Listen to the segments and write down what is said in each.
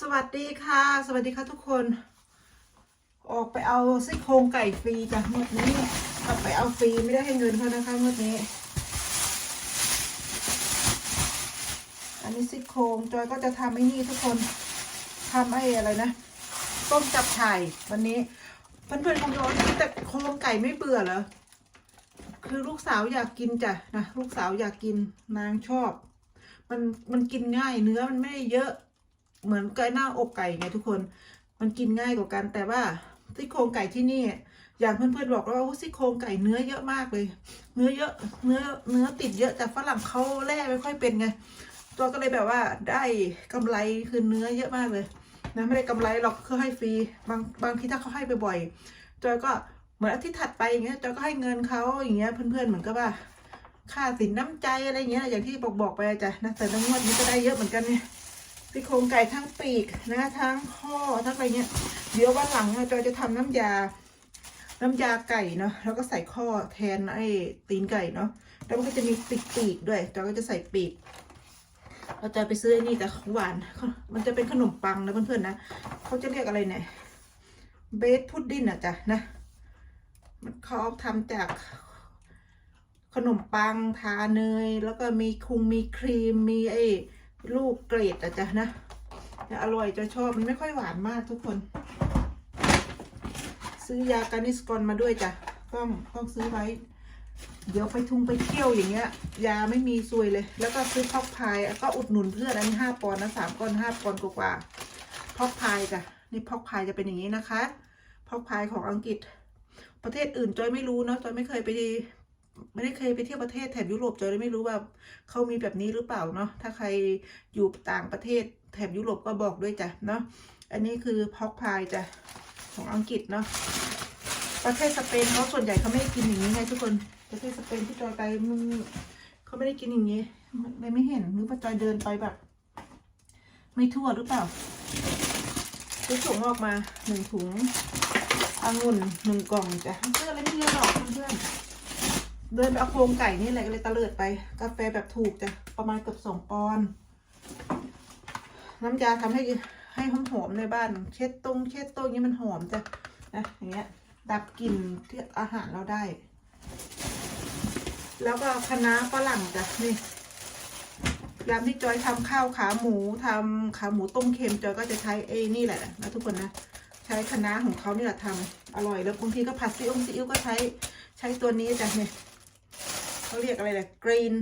สวัสดีค่ะ สวัสดีค่ะทุกคน ออกไปเอาซี่โครงไก่ฟรีจากงวดนี้ออกไปเอาฟรีไม่ได้ให้เงินเขานะคะงวดนี้ อันนี้ซี่โครงจอยก็จะทำไอ้นี่ทุกคนทำไอ้อะไรนะต้มจับฉ่วันนี้เพื่อนๆคงจะว่าแต่โครงไก่ไม่เบื่อเหรอคือลูกสาวอยากกินจ้ะนะลูกสาวอยากกินนางชอบ มันมันกินง่ายเนื้อมันไม่ได้เยอะ เหมือนไก่หน้าอกไก่ไงทุกคน มันกินง่ายกว่ากัน แต่ว่าซี่โครงไก่ที่นี่ อย่างเพื่อนๆบอกว่าซี่โครงไก่เนื้อเยอะมากเลย เนื้อเยอะ เนื้อเนื้อติดเยอะแต่ฝรั่งเขาแล่ไม่ค่อยเป็นไง ตัวก็เลยแบบว่าได้กำไรคือเนื้อเยอะมากเลยนะไม่ได้กำไรหรอกคือให้ฟรีบางบางทีถ้าเขาให้ไปบ่อยๆจอยก็เหมือนอาทิตย์ถัดไปอย่างเงี้ยจอยก็ให้เงินเขาอย่างเงี้ยเพื่อนๆเหมือนกับว่าค่าสินน้ำใจอะไรเงี้ยอย่างที่บอกบอกไปอะจ้ะนะแต่ละงวดนี้ก็ได้เยอะเหมือนกันเนี่ย ซี่โครงไก่ทั้งปีกนะทั้งข้อทั้งอะไรเงี้ยเดี๋ยววันหลังอะจอยจะทำน้ำยา น้ำยาไก่เนาะแล้วก็ใส่ข้อแทนไอ้ตีนไก่เนาะแล้วมันก็จะมีปีกปีกๆด้วยจอยก็จะใส่ปีกเราจะไปซื้ออ้นี่แต่ของหวาน มันจะเป็นขนมปังนะเพื่อนๆนะเขาจะเรียกอะไรเนี่ยเบสพุดดิ้นอะจ้ะนะมันเขาทำจากขนมปังทาเนย แล้วก็มีคุงมีครีมมีไอ้ เกรดอะจ้ะนะแต่อร่อยจะชอบมันไม่ค่อยหวานมากทุกคน ซื้อยาการนิสกอนมาด้วยจ้ะต้องต้องซื้อไว้ เดี๋ยวไปทุงไปเที่ยวอย่างเงี้ย ยาไม่มีซวยเลย แล้วก็ซื้อพอกพายก็อุดหนุนเพื่อนอันนี้ห้าปอนด์นะสามก้อนห้าปอนด์กว่าๆพอกพายจ้ะนี่พอกพายจะเป็นอย่างนี้นะคะพอกพายของอังกฤษ ประเทศอื่นจอยไม่รู้เนาะจอยไม่เคยไป ไม่ได้เคยไปเที่ยวประเทศแถบยุโรปจอยเลยไม่รู้ว่าเขามีแบบนี้หรือเปล่าเนาะถ้าใครอยู่ต่างประเทศแถบยุโรปก็บอกด้วยจ้ะเนาะอันนี้คือพอกพายจ้ะของอังกฤษเนาะประเทศสเปนเขาส่วนใหญ่เขาไม่ได้กินอย่างนี้ไงทุกคนประเทศสเปนที่จอยไปมันเขาไม่ได้กินอย่างนี้เลยไม่เห็นหรือว่าจอยเดินไปแบบ ไม่ทั่วหรือเปล่าซื้อถุงออกมาหนึ่งถุงองุ่นหนึ่งกล่องจ้ะเพื่อนอะไรไม่เยอะหรอกเพื่อน เดินไปเอาโครงไก่นี่แหละก็เลยตะเลิดไป กาแฟแบบถูกจ้ะประมาณเกือบสองปอนด์น้ำยาทำให้ให้หอมหอมๆในบ้าน เช็ดตรงเช็ดโต๊ะอย่างนี้มันหอมจ้ะนะอย่างเงี้ย ดับกลิ่นที่อาหารเราได้ แล้วก็คะน้าฝรั่งจ้ะนี่ยามที่จอยทำข้าวขาหมูทำขาหมูต้มเค็มจอยก็จะใช้เอ้นี่แหละนะทุกคนนะใช้คะน้าของเขานี่แหละทำอร่อยแล้วบางทีก็ผัดซีอิ๊วซีอิ๊วก็ใช้ใช้ตัวนี้จ้ะเนี่ย เขาเรียกอะไรเลยกรีน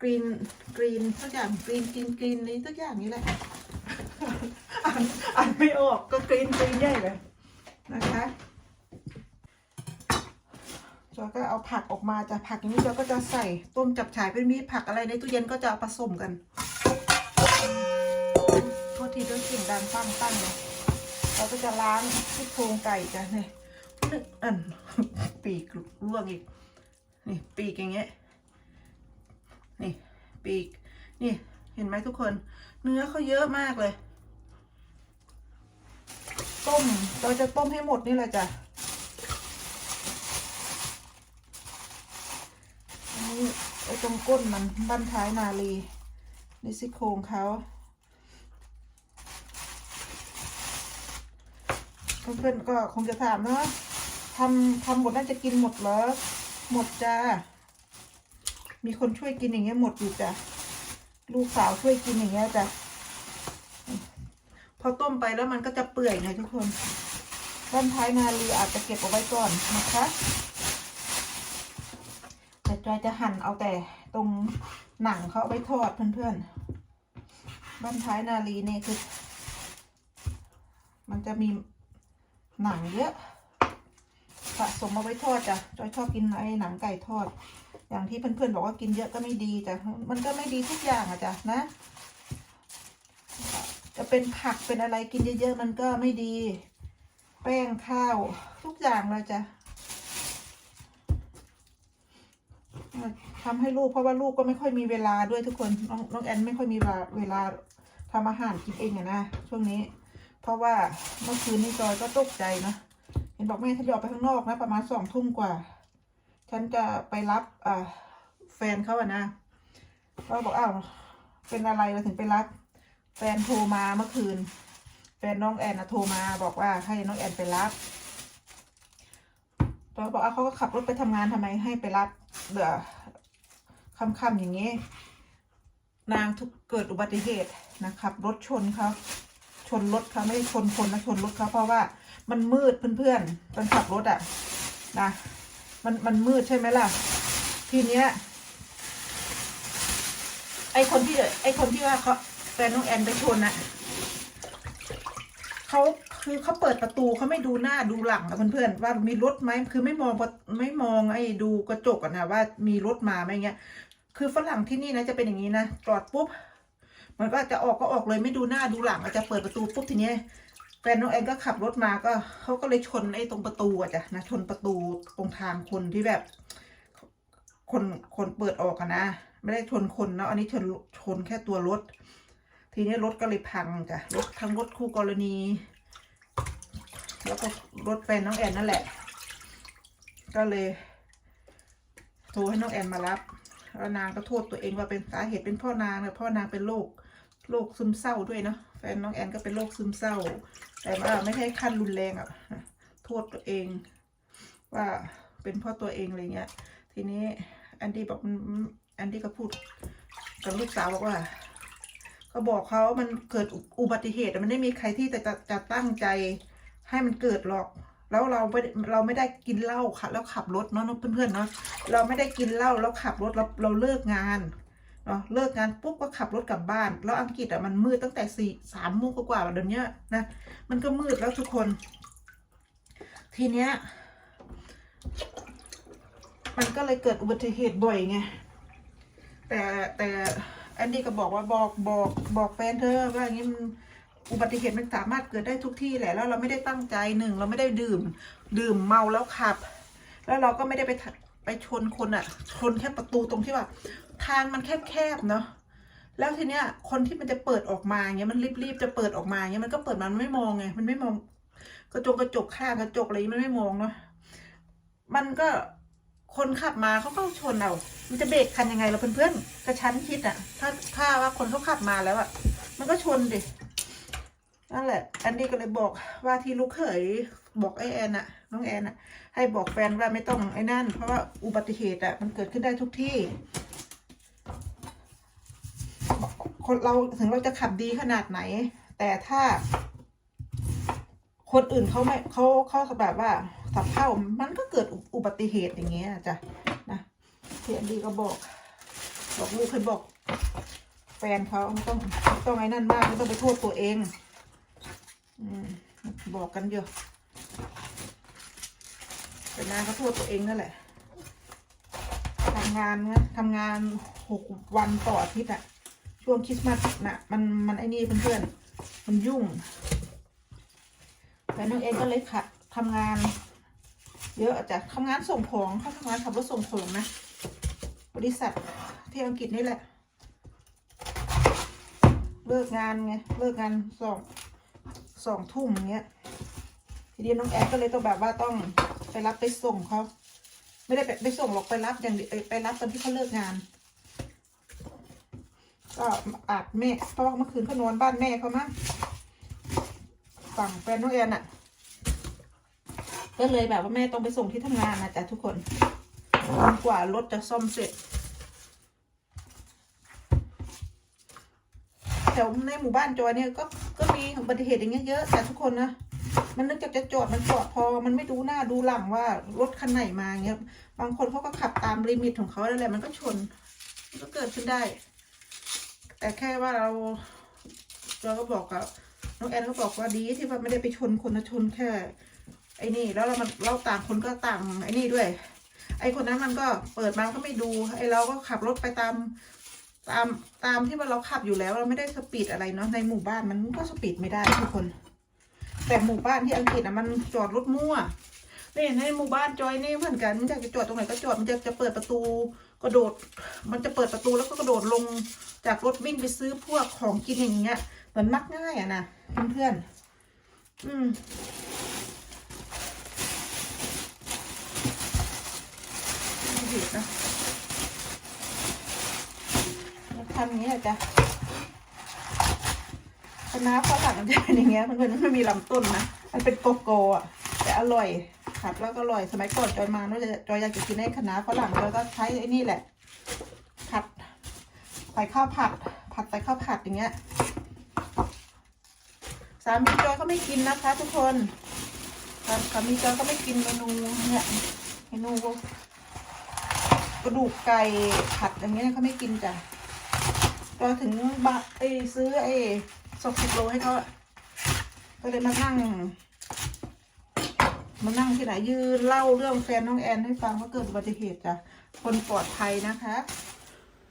กรีนกรีนทุกอย่างกรีนกรีนกรีนนี้ทุกอย่างนี้แหละอ่านอ่านไม่ออกก็กรีนกรีนใหญ่เลยนะคะจอยก็เอาผักออกมาจากผักนี้จอยก็จะใส่ต้มจับฉ่ายเป็นมีผักอะไรในตู้เย็นก็จะเอาผสมกันโทษทีด้วยเสียงดังปั้งปั้งเลยเราก็จะล้างที่โครงไก่จ้ะเนี่ยนึกอันปีกร่วงอีก นี่ปีกอย่างเงี้ยนี่ปีกนี่เห็นไหมทุกคน เนื้อเขาเยอะมากเลย ต้มเราจะต้มให้หมดนี่แหละจ้ะอันนี้ไอ้ตรงก้นมันบั้นท้ายนาลีนี่ซี่โครงเขาเพื่อนๆก็คงจะถามเนาะทำทำหมดน่าจะกินหมดเหรอ หมดจ้า มีคนช่วยกินอย่างเงี้ยหมดอยู่จ้ะ ลูกสาวช่วยกินอย่างเงี้ยจ้ะ พอต้มไปแล้วมันก็จะเปื่อยไงทุกคนด้านท้ายนาลีอาจจะเก็บเอาไว้ก่อนนะคะแต่จอยจะหั่นเอาแต่ตรงหนังเขาไว้ทอดเพื่อนๆบ้านท้ายนาลีนี่คือ มันจะมีหนังเยอะ สะสมเอาไว้ทอดจ้ะจอยชอบกินไอ้หนังไก่ทอด อย่างที่เพื่อนๆบอกว่ากินเยอะก็ไม่ดีจ้ะมันก็ไม่ดีทุกอย่างอะจ้ะนะ จะเป็นผักเป็นอะไรกินเยอะๆมันก็ไม่ดี แป้งข้าวทุกอย่างเลยจ้ะทำให้ลูกเพราะว่าลูกก็ไม่ค่อยมีเวลาด้วยทุกคนน้องน้องแอนไม่ค่อยมีเวลาเวลาทำอาหารกินเองอะนะช่วงนี้ เพราะว่าเมื่อคืนนี้จอยก็ตกใจนะ เห็นบอกแม่ถ้าจะออกไปข้างนอกนะ ประมาณสองทุ่มกว่า ฉันจะไปรับอ่าแฟนเขาอะนะก็บอกอ้าวเป็นอะไรเราถึงไปรับ แฟนโทรมาเมื่อคืน แฟนน้องแอนนะโทรมาบอกว่าให้น้องแอนไปรับตอนบอกว่าเขาก็ขับรถไปทำงานทำไมให้ไปรับเดือค่ำๆอย่างนี้ นางทุกเกิดอุบัติเหตุนะครับรถชนเขา ชนรถเขาไม่ได้ชนคนนะชนรถเขาเพราะว่ามันมืดเพื่อนๆตอนขับรถอะ่ะนะมันมันมืดใช่ไหมล่ะ ทีเนี้ยไอคนที่ไอคนที่ว่าเขาแฟนน้องแอนไปชนน่ะเขาคือเขาเปิดประตูเขาไม่ดูหน้าดูหลังอะเพื่อนๆว่ามีรถไหมคือไม่มองไม่มองไอ้ดูกระจกอะนะว่ามีรถมาไหมเงี้ย คือฝรั่งที่นี่นะจะเป็นอย่างนี้นะจอดปุ๊บ มันก็จะออกก็ออกเลยไม่ดูหน้าดูหลังอาจจะเปิดประตูปุ๊บทีนี้แฟนน้องแอนก็ขับรถมาก็เขาก็เลยชนไอ้ตรงประตูอะจ้ะนะชนประตูตรงทางคนที่แบบ คนคนเปิดออกอะนะไม่ได้ชนคนเนาะอันนี้ชนชนแค่ตัวรถ ทีนี้รถก็เลยพังจ้ะรถทั้งรถคู่กรณี แล้วก็รถแฟนน้องแอนนั่นแหละ ก็เลยโทรให้น้องแอนมารับแล้วนางก็โทษตัวเองว่าเป็นสาเหตุเป็นพ่อนางเนี่ยพ่อนางเป็นโรค โรคซึมเศร้าด้วยนะแฟนน้องแอนก็เป็นโรคซึมเศร้า แต่ว่าไม่ใช่ขั้นรุนแรงอะ่ะโทษตัวเอง ว่าเป็นเพ่อตัวเองอะไรเงี้ย ทีนี้แอนดี้บอกแอนดี้ก็พูดกับลูกสาวบอกว่าก็บอกเขามันเกิดอุบัติเหตุมันไม่มีใครที่จะจะจะตั้งใจให้มันเกิดหรอก แล้วเราไม่เราไม่ได้กินเหล้าค่ะแล้วขับรถเนาะเพื่อนๆเนาะเราไม่ได้กินเหล้าแล้วขับรถเราเราเลิกงาน เนาะเลิกงานปุ๊บก็ขับรถกลับบ้าน แล้วอังกฤษอะมันมืดตั้งแต่สี่สามโมงกว่าๆเดี๋ยวนี้นะมันก็มืดแล้วทุกคน ทีเนี้ยมันก็เลยเกิดอุบัติเหตุบ่อยไงแต่แต่แอนดี้ก็บอกว่าบอกบอกบอกแฟนเธอว่าอย่างนี้มันอุบัติเหตุมันสามารถเกิดได้ทุกที่แหละแล้วเราไม่ได้ตั้งใจหนึ่งเราไม่ได้ดื่ม ดื่มเมาแล้วขับ แล้วเราก็ไม่ได้ไปไปชนคนอะชนแค่ประตูตรงที่ว่า ทางมันแคบๆเนาะแล้วทีเนี้ยคนที่มันจะเปิดออกมาเงี้ยมันรีบๆจะเปิดออกมาเงี้ยมันก็เปิดมันไม่มองไงมันไม่มอง กระจกกระจกข้างกระจกอะไรอย่มันไม่มองเนาะมันก็คนขับมาเขาก็ชนเอามันจะเบรกคันยังไงเราเพื่อนๆกระชั้นชิดอะถ้าถ้าว่าคนเขาขับมาแล้วอะมันก็ชนดินั่นแหละ อันนี้ก็เลยบอกว่าที่ลูกเขยบอกไอแอนอะน้องแอนอะให้บอกแฟนว่าไม่ต้องไอ้นั่น เพราะว่าอุบัติเหตุอะมันเกิดขึ้นได้ทุกที่ คนเราถึงเราจะขับดีขนาดไหน แต่ถ้า คนอื่นเขาไม่เขาเขาแบบว่าสับเข้ามันก็เกิดอุบัติเหตุอย่างเงี้ยจ้ะนะเพี่อันดีก็บอก บอกลูกให้บอก แฟนเขาไม่ต้องไม่ต้องไอ้นั่นมากไม่ต้องไปโทษตัวเองอืมบอกกันเยอะแต่นางก็โทษตัวเองนั่นแหละทำงานนะทำงานหกวันต่ออาทิตย์อะ ช่วงคริสต์มาสนะมันมันไอ้นี่เพื่อนๆมันยุ่งแต่น้องเองก็เลยขัดทำงาน เยอะจ้ะทำงานส่งของเขาทำงานขับรถส่งของนะ บริษัทที่อังกฤษนี่แหละ เลิกงานไงเลิกงานสองสองทุ่มเงี้ยทีนี้น้องแอนก็เลยต้องแบบว่าต้องไปรับไปส่งเขาไม่ได้ไปไปส่งหรอกไปรับอย่างไปรับตอนที่เขาเลิกงาน ก็อาบแม่เพราะว่าเมื่อคืนเขานอนบ้านแม่เขามั้งฝั่งแฟนน้องแอนอะก็เลยแบบว่าแม่ต้องไปส่งที่ทำงานนะจ๊ะทุกคนกว่ารถจะซ่อมเสร็จแถวในหมู่บ้านจอยเนี่ยก็ก็มีอุบัติเหตุอย่างเงี้ยเยอะแต่ทุกคนนะมันนึกจากจะจอดมันจอดพอมันไม่ดูหน้าดูหลังว่ารถคันไหนมาเงี้ยบางคนเขาก็ขับตามลิมิตของเขาแล้วแหละมันก็ชน มันก็เกิดขึ้นได้ แต่แค่ว่าเราเราก็บอกกับน้องแอนก็บอกว่าดีที่ว่าไม่ได้ไปชนคนนะชนแค่ ไอ้นี่ แล้วเรามันเราต่างคนก็ต่างไอ้นี่ด้วย ไอ้คนนั้นมันก็เปิดมาก็ไม่ดูไอ้เราก็ขับรถไปตามตามตามที่ว่าเราขับอยู่แล้วเราไม่ได้สปีดอะไรเนาะในหมู่บ้านมันก็สปีดไม่ได้ทุกคน แต่หมู่บ้านที่อังกฤษอะมันจอดรถมั่วนี่ในหมู่บ้านจอยนี่เหมือนกันมันอยากจะจอดตรงไหนก็จอดมันจะจะเปิดประตู กระโดด มันจะเปิดประตูแล้วก็กระโดดลงจากรถวิ่งไปซื้อพวกของกินอย่างเงี้ยเหมือนมักง่ายอะนะเพื่อนๆอืมผิดนะทำอย่างนี้แหละจ้ะคะน้าฝรั่งมันจะเป็นอย่างเงี้ยมันเป็นไม่มีลำต้นนะ มันเป็นโกโก้อะแต่อร่อย ผัดแล้วก็อร่อย สมัยก่อนจอยมาว่าจะจอยอยากจะกินไอ้คะน้าฝรั่งจอยก็ใช้ไอ้นี่แหละ ผัดใส่ข้าวผัด ผัดใส่ข้าวผัดอย่างเงี้ย สามีจอยก็ไม่กินนะคะ ทุกคนสามีจอยก็ไม่กินเมนูเนี่ยเมนูกระดูกไก่ผัดอย่างเงี้ยเขาไม่กินจ้ะจอยถึงบะไอ้ซื้อไอ้สกสิบโลให้เขาก็เลยมานั่ง มานั่งที่ไหนยืนเล่าเรื่องแฟนน้องแอนให้ฟังว่าเกิดอุบัติเหตุจ้ะคนปลอดภัยนะคะ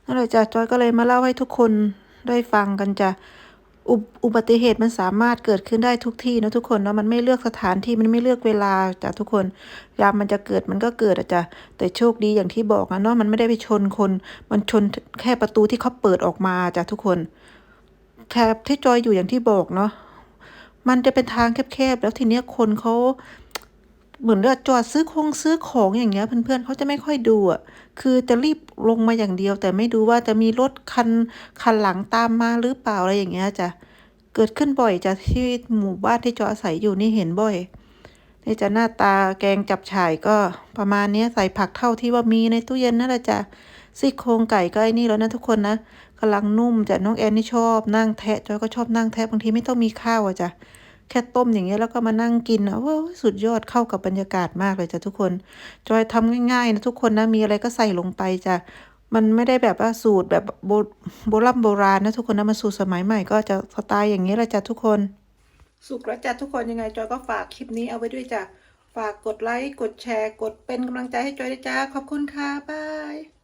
นั่นแหละจ้ะจอยก็เลยมาเล่าให้ทุกคนได้ฟังกันจ้ะอุบอุบัติเหตุมันสามารถเกิดขึ้นได้ทุกที่นะทุกคนเนาะมันไม่เลือกสถานที่มันไม่เลือกเวลาจ้ะทุกคนยามมันจะเกิดมันก็เกิดอะจ้ะแต่โชคดีอย่างที่บอกนะเนาะมันไม่ได้ไปชนคน มันชนแค่ประตูที่เขาเปิดออกมาจ้ะทุกคนแคบที่จอยอยู่อย่างที่บอกเนาะมันจะเป็นทางแคบๆแล้วทีเนี้ยคนเขา เหมือนว่าจอดซื้อคงซื้อของอย่างเงี้ย เพื่อนๆเขาจะไม่ค่อยดูอะคือจะรีบลงมาอย่างเดียว แต่ไม่ดูว่าจะมีรถคันคันหลังตามมาหรือเปล่าอะไรอย่างเงี้ยจ้ะเกิดขึ้นบ่อยจ้ะที่หมู่บ้านที่จออาศัยอยู่นี่เห็นบ่อยนี่จะหน้าตาแกงจับฉ่ายก็ประมาณนี้ใส่ผักเท่าที่ว่ามีในตู้เย็นนั่นแหละจ้ะซี่โครงไก่ก็ไอ้นี่แล้วนะทุกคนนะกำลังนุ่มจ้ะน้องแอนนี่ชอบนั่งแทะจอยก็ชอบนั่งแทะบางทีไม่ต้องมีข้าวอะจ้ะ แค่ต้มอย่างเงี้ยแล้วก็มานั่งกินอะว้าวสุดยอดเข้ากับบรรยากาศมากเลยจ้ะทุกคน จอยทำง่ายๆนะทุกคนนะมีอะไรก็ใส่ลงไปจ้ะมันไม่ได้แบบว่าสูตรแบบโบโบราณโบราณนะทุกคนนะมันสูตรสมัยใหม่ก็จะสไตล์อย่างนี้แหละจ้ะทุกคน สุกแล้วจ้ะทุกคนยังไงจอยก็ฝากคลิปนี้เอาไว้ด้วยจ้ะฝากกดไลค์กดแชร์ กดเป็นกำลังใจให้จอยด้วยจ้าขอบคุณค่ะบาย